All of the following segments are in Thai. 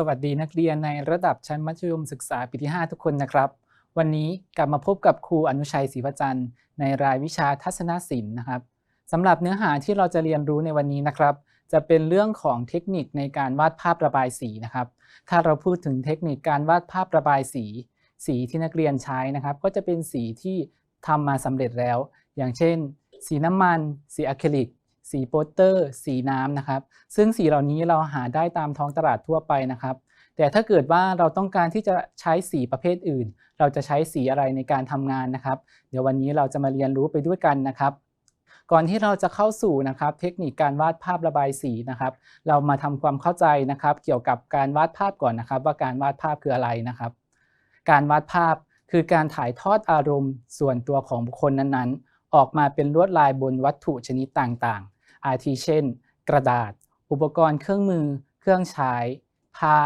สวัสดีนักเรียนในระดับชั้นมัธยมศึกษาปีที่ 5 ทุกคนนะครับ วันนี้กลับมาพบกับครูอนุชัยศรีพจันทร์ในรายวิชาทัศนศิลป์นะครับสำหรับเนื้อหาที่เราจะเรียนรู้ในวันนี้นะครับ จะเป็นเรื่องของเทคนิคในการวาดภาพระบายสีนะครับ ถ้าเราพูดถึงเทคนิคการวาดภาพระบายสี สีที่นักเรียนใช้นะครับ ก็จะเป็นสีที่ทำมาสำเร็จแล้ว อย่างเช่น สีน้ำมัน สีอะคริลิก สีโปสเตอร์ สีน้ำนะครับ ซึ่งสีเหล่านี้เราหาได้ตามท้องตลาดทั่วไปนะครับ แต่ถ้าเกิดว่าเราต้องการที่จะใช้สีประเภทอื่น เราจะใช้สีอะไรในการทำงานนะครับ เดี๋ยววันนี้เราจะมาเรียนรู้ไปด้วยกันนะครับ ก่อนที่เราจะเข้าสู่นะครับ เทคนิคการวาดภาพระบายสีนะครับ เรามาทำความเข้าใจนะครับ เกี่ยวกับการวาดภาพก่อนนะครับ ว่าการวาดภาพคืออะไรนะครับ การวาดภาพคือการถ่ายทอดอารมณ์ส่วนตัวของบุคคลนั้นๆ ออกมาเป็นลวดลายบนวัตถุชนิดต่างๆ อาทิเช่น กระดาษ อุปกรณ์เครื่องมือ เครื่องใช้ ผ้า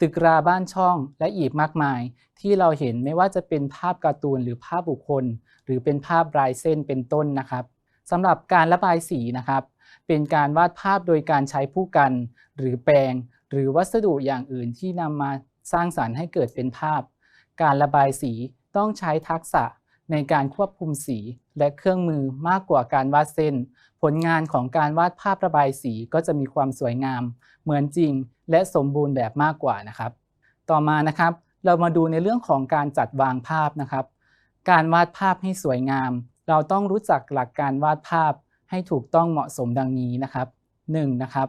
ตึกราบ้านช่องและอีกมากมาย ที่เราเห็นไม่ว่าจะเป็นภาพการ์ตูนหรือภาพบุคคล หรือเป็นภาพลายเส้นเป็นต้นนะครับสำหรับการระบายสีนะครับ เป็นการวาดภาพโดยการใช้ผู้กัน หรือแปรงหรือวัสดุอย่างอื่นที่นำมาสร้างสรรค์ให้เกิดเป็นภาพ การระบายสีต้องใช้ทักษะ ในการควบคุมสีและเครื่องมือมากกว่าการวาดเส้น ผลงานของการวาดภาพระบายสีก็จะมีความสวยงาม เหมือนจริง และสมบูรณ์แบบมากกว่านะครับ ต่อมานะครับ เรามาดูในเรื่องของการจัดวางภาพนะครับ การวาดภาพให้สวยงาม เราต้องรู้จักหลักการวาดภาพให้ถูกต้องเหมาะสมดังนี้นะครับ 1. นะครับ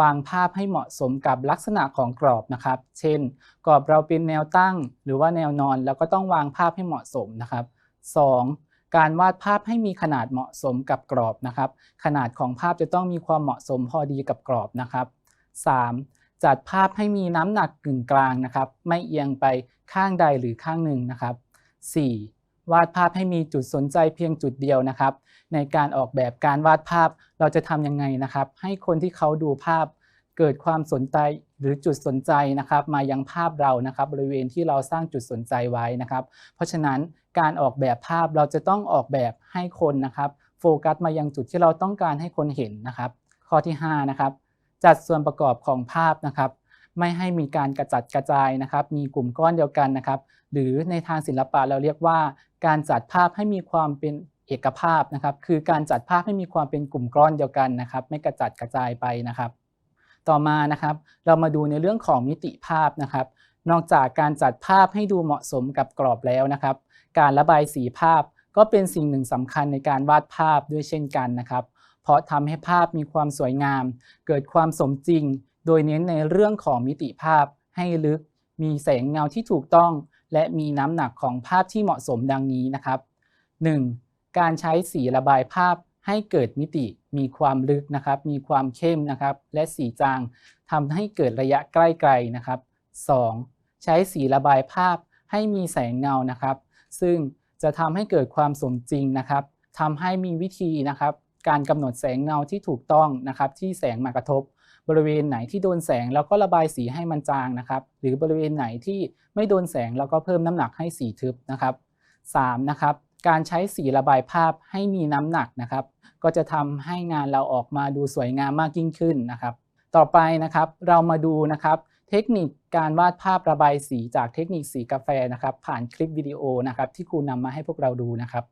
วางภาพให้เหมาะสมกับลักษณะของกรอบนะครับ เช่น กรอบเราเป็นแนวตั้งหรือว่าแนวนอน แล้วก็ต้องวางภาพให้เหมาะสมนะครับ 2. การวาดภาพให้มีขนาดเหมาะสมกับกรอบนะครับ ขนาดของภาพจะต้องมีความเหมาะสมพอดีกับกรอบนะครับ 3. จัดภาพให้มีน้ำหนักกึ่งกลางนะครับ ไม่เอียงไปข้างใดหรือข้างหนึ่งนะครับ 4. วาดภาพให้มีจุดสนใจเพียงจุดเดียวนะครับ ในการออกแบบการวาดภาพเราจะทำยังไงนะครับ ให้คนที่เขาดูภาพเกิดความสนใจหรือจุดสนใจนะครับ มายังภาพเรานะครับ บริเวณที่เราสร้างจุดสนใจไว้นะครับ เพราะฉะนั้น การออกแบบภาพเราจะต้องออกแบบให้คนนะครับโฟกัสมายังจุดที่เราต้องการให้คนเห็นนะครับ ข้อที่5นะครับจัดส่วนประกอบของภาพนะครับ ไม่ให้มีการกระจัดกระจายนะครับ มีกลุ่มก้อนเดียวกันนะครับ หรือในทางศิลปะเราเรียกว่า การจัดภาพให้มีความเป็นเอกภาพนะครับ คือการจัดภาพให้มีความเป็นกลุ่มก้อนเดียวกันนะครับ ไม่กระจัดกระจายไปนะครับ ต่อมานะครับ เรามาดูในเรื่องของมิติภาพนะครับ นอกจากการจัดภาพให้ดูเหมาะสมกับกรอบแล้วนะครับ การระบายสีภาพ ก็เป็นสิ่งหนึ่งสำคัญในการวาดภาพด้วยเช่นกันนะครับ เพราะทำให้ภาพมีความสวยงาม เกิดความสมจริง โดยเน้นในเรื่องของมิติภาพให้ลึก มีแสงเงาที่ถูกต้อง และมีน้ำหนักของภาพที่เหมาะสมดังนี้นะครับ 1. การใช้สีระบายภาพให้เกิดมิติมีความลึกนะครับ มีความเข้มนะครับ และสีจางทำให้เกิดระยะใกล้ไกลนะครับ 2. ใช้สีระบายภาพให้มีแสงเงานะครับ ซึ่งจะทำให้เกิดความสมจริงนะครับทำให้มีวิธีนะครับ การกำหนดแสงเงาที่ถูกต้องนะครับ ที่แสงมากระทบบริเวณไหนที่โดนแสงแล้วก็ระบายสีให้มันจางนะครับ หรือบริเวณไหนที่ไม่โดนแสงแล้วก็เพิ่มน้ำหนักให้สีทึบนะครับ 3. นะครับการใช้สีระบายภาพให้มีน้ำหนักนะครับ ก็จะทำให้งานเราออกมาดูสวยงามมากยิ่งขึ้นนะครับ ต่อไปนะครับเรามาดูนะครับ เทคนิค การวาดภาพระบายสีจากเทคนิคสีกาแฟนะครับ ผ่านคลิปวิดีโอนะครับที่ครูนำมาให้พวกเราดูนะครับ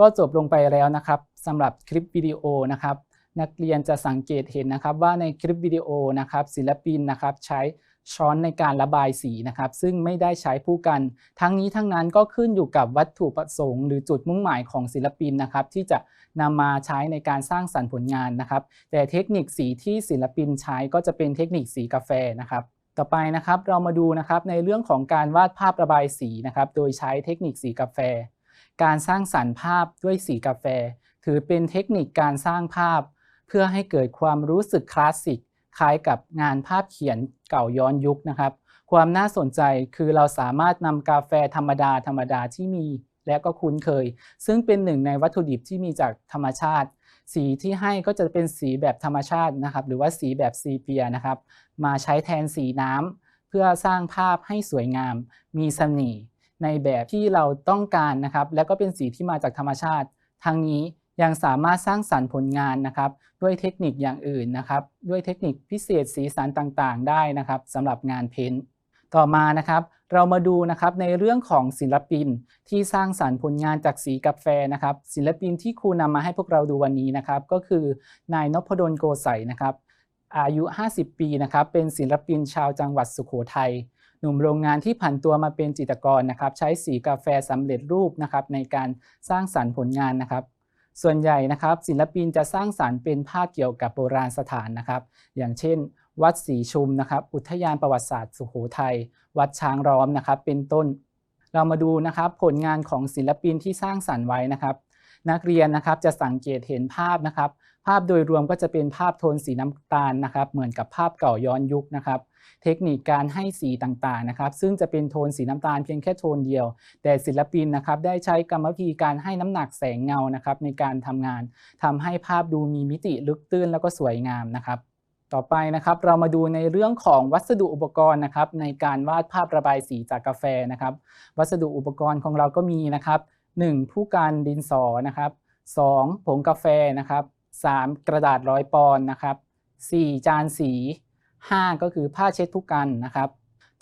ก็จบลงไปแล้วนะครับสำหรับคลิปวิดีโอนะครับ นักเรียนจะสังเกตเห็นนะครับว่าในคลิปวิดีโอนะครับศิลปินนะครับใช้ช้อนในการระบายสีนะครับ ซึ่งไม่ได้ใช้ผู้กัน ทั้งนี้ทั้งนั้นก็ขึ้นอยู่กับวัตถุประสงค์หรือจุดมุ่งหมายของศิลปินนะครับ ที่จะนำมาใช้ในการสร้างสรรค์ผลงานนะครับ แต่เทคนิคสีที่ศิลปินใช้ก็จะเป็นเทคนิคสีกาแฟนะครับ ต่อไปนะครับเรามาดูนะครับในเรื่องของการวาดภาพระบายสีนะครับ โดยใช้เทคนิคสีกาแฟ การสร้างสรรค์ภาพด้วยสีกาแฟ ถือเป็นเทคนิคการสร้างภาพ เพื่อให้เกิดความรู้สึกคลาสสิกคล้ายกับงานภาพเขียนเก่าย้อนยุคนะครับ ความน่าสนใจคือเราสามารถนำกาแฟธรรมดาธรรมดาที่มี และก็คุ้นเคย ซึ่งเป็นหนึ่งในวัตถุดิบที่มีจากธรรมชาติ สีที่ให้ก็จะเป็นสีแบบธรรมชาตินะครับ หรือว่าสีแบบซีเปียนะครับ มาใช้แทนสีน้ำเพื่อสร้างภาพให้สวยงาม มีเสน่ห์ ในแบบที่เราต้องการนะครับ และก็เป็นสีที่มาจากธรรมชาติทั้งนี้ยังสามารถสร้างสรรค์ผลงานนะครับ ด้วยเทคนิคอย่างอื่นนะครับ ด้วยเทคนิคพิเศษสีสันต่างๆ ได้นะครับสำหรับงานเพ้นท์ต่อมานะครับ เรามาดูนะครับในเรื่องของศิลปินที่สร้างสรรค์ผลงานจากสีกาแฟนะครับ ศิลปินที่ครูนำมาให้พวกเราดูวันนี้นะครับ ก็คือนายนพดลโกใสนะครับ อายุ 50 ปีนะครับ เป็นศิลปินชาวจังหวัดสุโขทัย หนุ่มโรงงานที่ผันตัวมาเป็นจิตรกรนะครับใช้สีกาแฟสำเร็จรูปนะครับในการสร้างสรรค์ผลงานนะครับ ส่วนใหญ่นะครับ ศิลปินจะสร้างสรรค์เป็นภาพเกี่ยวกับโบราณสถานนะครับ อย่างเช่น วัดศรีชุมนะครับอุทยานประวัติศาสตร์สุโขทัยวัดช้างร้อมนะครับ เป็นต้น เรามาดูนะครับผลงานของศิลปินที่สร้างสรรค์ไว้นะครับนักเรียนนะครับจะสังเกตเห็นภาพนะครับาพโดยรวมก็จะเป็นภาพโทนสีน้ำตาลนะครับ เหมือนกับภาพเก่าย้อนยุคนะครับ เทคนิคการให้สีต่างๆนะครับ ซึ่งจะเป็นโทนสีน้ำตาลเพียงแค่โทนเดียว แต่ศิลปินนะครับได้ใช้กรรมวิธีการให้น้ำหนักแสงเงานะครับ ในการทำงานทำให้ภาพดูมีมิติลึกตื้นแล้วก็สวยงามนะครับต่อไปนะครับเรามาดูในเรื่องของวัสดุอุปกรณ์นะครับ ในการวาดภาพระบายสีจากกาแฟนะครับ วัสดุอุปกรณ์ของเราก็มีนะครับ 1. ผู้การดินสอนะครับ 2. ผงกาแฟนะครับ 3. กระดาษร้อยปอนนะครับ 4. จานสี 5. ก็คือผ้าเช็ดผู้กันนะครับ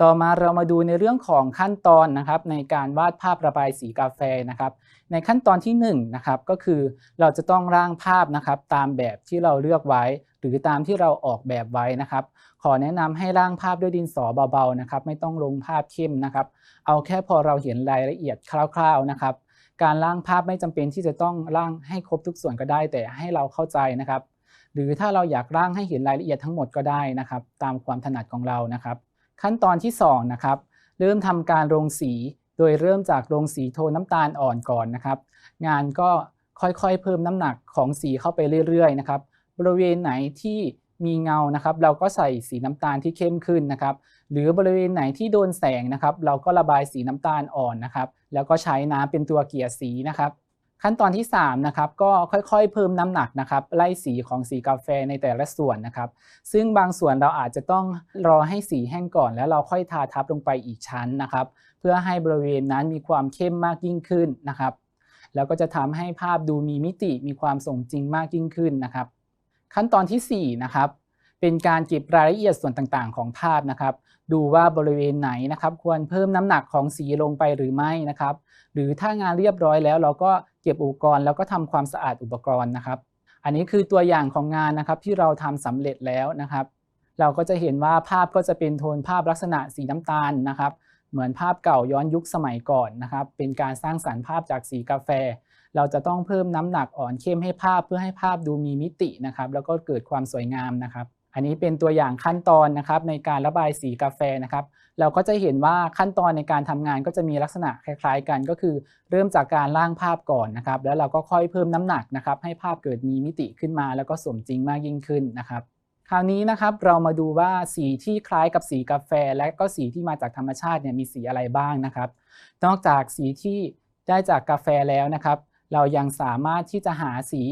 ต่อมาเรามาดูในเรื่องของขั้นตอนนะครับในการวาดภาพระบายสีกาแฟนะครับ ในขั้นตอนที่1นะครับก็คือเราจะต้องร่างภาพนะครับตามแบบที่เราเลือกไว้ หรือตามที่เราออกแบบไว้นะครับ ขอแนะนำให้ร่างภาพด้วยดินสอเบาๆนะครับ ไม่ต้องลงภาพเข้มนะครับ เอาแค่พอเราเห็นรายละเอียดคร่าว ๆนะครับ การร่างภาพไม่จำเป็นที่จะต้องร่างให้ครบทุกส่วนก็ได้ แต่ให้เราเข้าใจนะครับ หรือถ้าเราอยากร่างให้เห็นรายละเอียดทั้งหมดก็ได้นะครับ ตามความถนัดของเรานะครับ ขั้นตอนที่2นะครับเริ่มทำการลงสี โดยเริ่มจากลงสีโทนน้ำตาลอ่อนก่อนนะครับ งานก็ค่อยๆเพิ่มน้ำหนักของสีเข้าไปเรื่อยๆนะครับบริเวณไหนที่ มีเงานะครับ เราก็ใส่สีน้ำตาลที่เข้มขึ้นนะครับ หรือบริเวณไหนที่โดนแสงนะครับ เราก็ระบายสีน้ำตาลอ่อนนะครับ แล้วก็ใช้น้ำเป็นตัวเกลี่ยสีนะครับ ขั้นตอนที่3นะครับก็ค่อยๆ เพิ่มน้ำหนักนะครับ ไล่สีของสีกาแฟในแต่ละส่วนนะครับ ซึ่งบางส่วนเราอาจจะต้องรอให้สีแห้งก่อน แล้วเราค่อยทาทับลงไปอีกชั้นนะครับ เพื่อให้บริเวณนั้นมีความเข้มมากยิ่งขึ้นนะครับ แล้วก็จะทำให้ภาพดูมีมิติมีความสมจริงมากยิ่งขึ้นนะครับ ขั้นตอนที่4นะครับเป็นการเก็บรายละเอียดส่วนต่างๆ ของภาพนะครับ ดูว่าบริเวณไหนนะครับ ควรเพิ่มน้ำหนักของสีลงไปหรือไม่นะครับ หรือถ้างานเรียบร้อยแล้วเราก็เก็บอุปกรณ์แล้วก็ทำความสะอาดอุปกรณ์นะครับ อันนี้คือตัวอย่างของงานนะครับที่เราทำสำเร็จแล้วนะครับ เราก็จะเห็นว่าภาพก็จะเป็นโทนภาพลักษณะสีน้ำตาลนะครับ เหมือนภาพเก่าย้อนยุคสมัยก่อนนะครับ เป็นการสร้างสรรค์ภาพจากสีกาแฟ เราจะต้องเพิ่มน้ำหนักอ่อนเข้มให้ภาพเพื่อให้ภาพดูมีมิตินะครับ แล้วก็เกิดความสวยงามนะครับ อันนี้เป็นตัวอย่างขั้นตอนนะครับในการระบายสีกาแฟนะครับ เราก็จะเห็นว่าขั้นตอนในการทำงานก็จะมีลักษณะคล้ายๆ กันก็คือ เริ่มจากการร่างภาพก่อนนะครับ แล้วเราก็ค่อยเพิ่มน้ำหนักนะครับ ให้ภาพเกิดมีมิติขึ้นมา แล้วก็สมจริงมากยิ่งขึ้นนะครับ คราวนี้นะครับเรามาดูว่าสีที่คล้ายกับสีกาแฟ และก็สีที่มาจากธรรมชาติเนี่ยมีสีอะไรบ้างนะครับ นอกจากสีที่ได้จากกาแฟแล้วนะครับ เรายังสามารถที่จะหาสี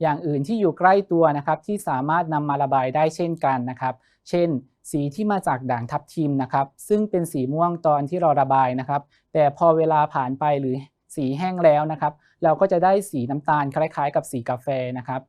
อย่างอื่นที่อยู่ใกล้ตัวนะครับ ที่สามารถนำมาระบายได้เช่นกันนะครับ เช่น สีที่มาจากด่างทับทิมนะครับ ซึ่งเป็นสีม่วงตอนที่เราระบายนะครับ แต่พอเวลาผ่านไปหรือสีแห้งแล้วนะครับ เราก็จะได้สีน้ำตาลคล้าย ๆ กับสีกาแฟนะครับ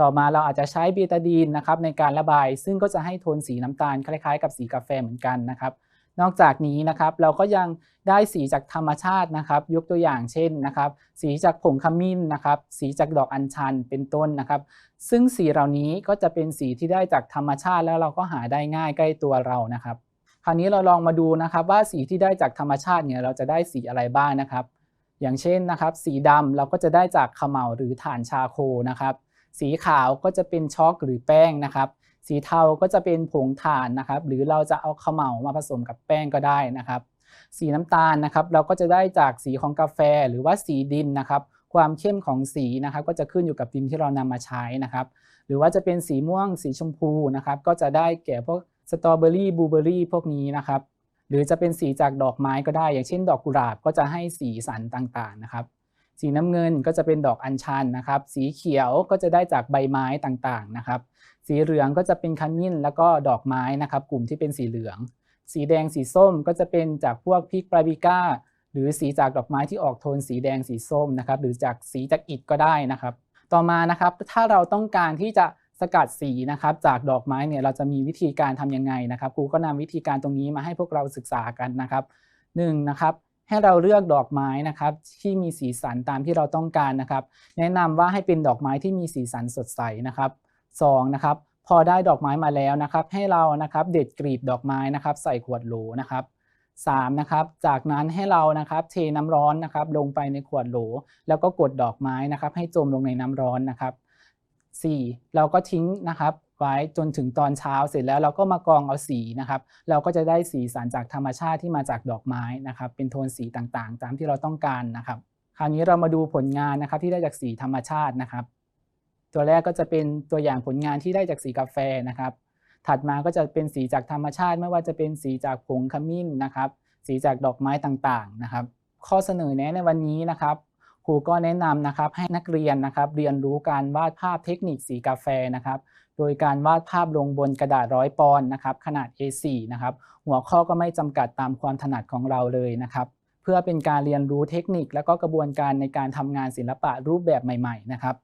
ต่อมาเราอาจจะใช้เบตาดีนนะครับในการระบาย ซึ่งก็จะให้โทนสีน้ำตาลคล้ายๆ กับสีกาแฟเหมือนกันนะครับ นอกจากนี้นะครับเราก็ยังได้สีจากธรรมชาตินะครับ ยกตัวอย่างเช่นนะครับ สีจากผงขมิ้นนะครับ สีจากดอกอัญชันเป็นต้นนะครับ ซึ่งสีเหล่านี้ก็จะเป็นสีที่ได้จากธรรมชาติแล้วเราก็หาได้ง่ายใกล้ตัวเรานะครับคราวนี้เราลองมาดูนะครับว่าสีที่ได้จากธรรมชาติเนี่ยเราจะได้สีอะไรบ้างนะครับ อย่างเช่นนะครับ สีดำเราก็จะได้จากขม่าหรือถ่านชาโคนะครับ สีขาวก็จะเป็นช็อกหรือแป้งนะครับ สีเทาก็จะเป็นผงถ่านนะครับ หรือเราจะเอาเขม่ามาผสมกับแป้งก็ได้นะครับ สีน้ำตาลนะครับ เราก็จะได้จากสีของกาแฟหรือว่าสีดินนะครับ ความเข้มของสีนะครับ ก็จะขึ้นอยู่กับดินที่เรานำมาใช้นะครับ หรือว่าจะเป็นสีม่วงสีชมพูนะครับ ก็จะได้แก่พวกสตรอเบอรี่บลูเบอรี่พวกนี้นะครับ หรือจะเป็นสีจากดอกไม้ก็ได้ อย่างเช่น ดอกกุหลาบก็จะให้สีสันต่างๆนะครับ สีน้ำเงินก็จะเป็นดอกอัญชันนะครับ สีเขียวก็จะได้จากใบไม้ต่างๆนะครับ สีเหลืองก็จะเป็นขมิ้นแล้วก็ดอกไม้นะครับ กลุ่มที่เป็นสีเหลือง สีแดงสีส้มก็จะเป็นจากพวกพริกปาปริก้า หรือสีจากดอกไม้ที่ออกโทนสีแดงสีส้มนะครับ หรือจากสีจากอิฐก็ได้นะครับ ต่อมานะครับถ้าเราต้องการที่จะสกัดสีนะครับจากดอกไม้เนี่ยเราจะมีวิธีการทำยังไงนะครับครูก็นำวิธีการตรงนี้มาให้พวกเราศึกษากันนะครับหนึ่งนะครับ ให้เราเลือกดอกไม้นะครับที่มีสีสันตามที่เราต้องการนะครับ แนะนำว่าให้เป็นดอกไม้ที่มีสีสันสดใสนะครับสองนะครับพอได้ดอกไม้มาแล้วนะครับ ให้เรานะครับเด็ดกลีบดอกไม้นะครับ ใส่ขวดโหลนะครับสามนะครับจากนั้นให้เรานะครับเทน้ำร้อนนะครับลงไปในขวดโหล แล้วก็กดดอกไม้นะครับ ให้จมลงในน้ำร้อนนะครับ 4. เราก็ทิ้งนะครับ ไว้จนถึงตอนเช้าเสร็จแล้วเราก็มากรองเอาสีนะครับ เราก็จะได้สีสันจากธรรมชาติที่มาจากดอกไม้นะครับ เป็นโทนสีต่างๆ ตามที่เราต้องการนะครับ คราวนี้เรามาดูผลงานนะครับที่ได้จากสีธรรมชาตินะครับ ตัวแรกก็จะเป็นตัวอย่างผลงานที่ได้จากสีกาแฟนะครับ ถัดมาก็จะเป็นสีจากธรรมชาติไม่ว่าจะเป็นสีจากผงขมิ้นนะครับ สีจากดอกไม้ต่างๆนะครับ ข้อเสนอแนะในวันนี้นะครับครูก็แนะนำนะครับให้นักเรียนนะครับเรียนรู้การวาดภาพเทคนิคสีกาแฟนะครับ โดยการวาดภาพลงบนกระดาษร้อยปอนด์นะครับขนาด A4 นะครับหัวข้อก็ไม่จำกัดตามความถนัดของเราเลยนะครับเพื่อเป็นการเรียนรู้เทคนิคและก็กระบวนการในการทำงานศิลปะรูปแบบใหม่ๆนะครับ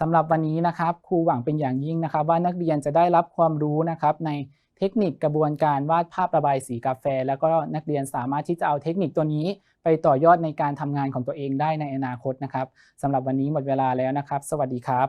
สำหรับวันนี้นะครับครูหวังเป็นอย่างยิ่งนะครับ ว่านักเรียนจะได้รับความรู้นะครับในเทคนิคกระบวนการวาดภาพระบายสีกาแฟ แล้วก็นักเรียนสามารถที่จะเอาเทคนิคตัวนี้ ไปต่อยอดในการทำงานของตัวเองได้ในอนาคตนะครับสำหรับวันนี้หมดเวลาแล้วนะครับ สวัสดีครับ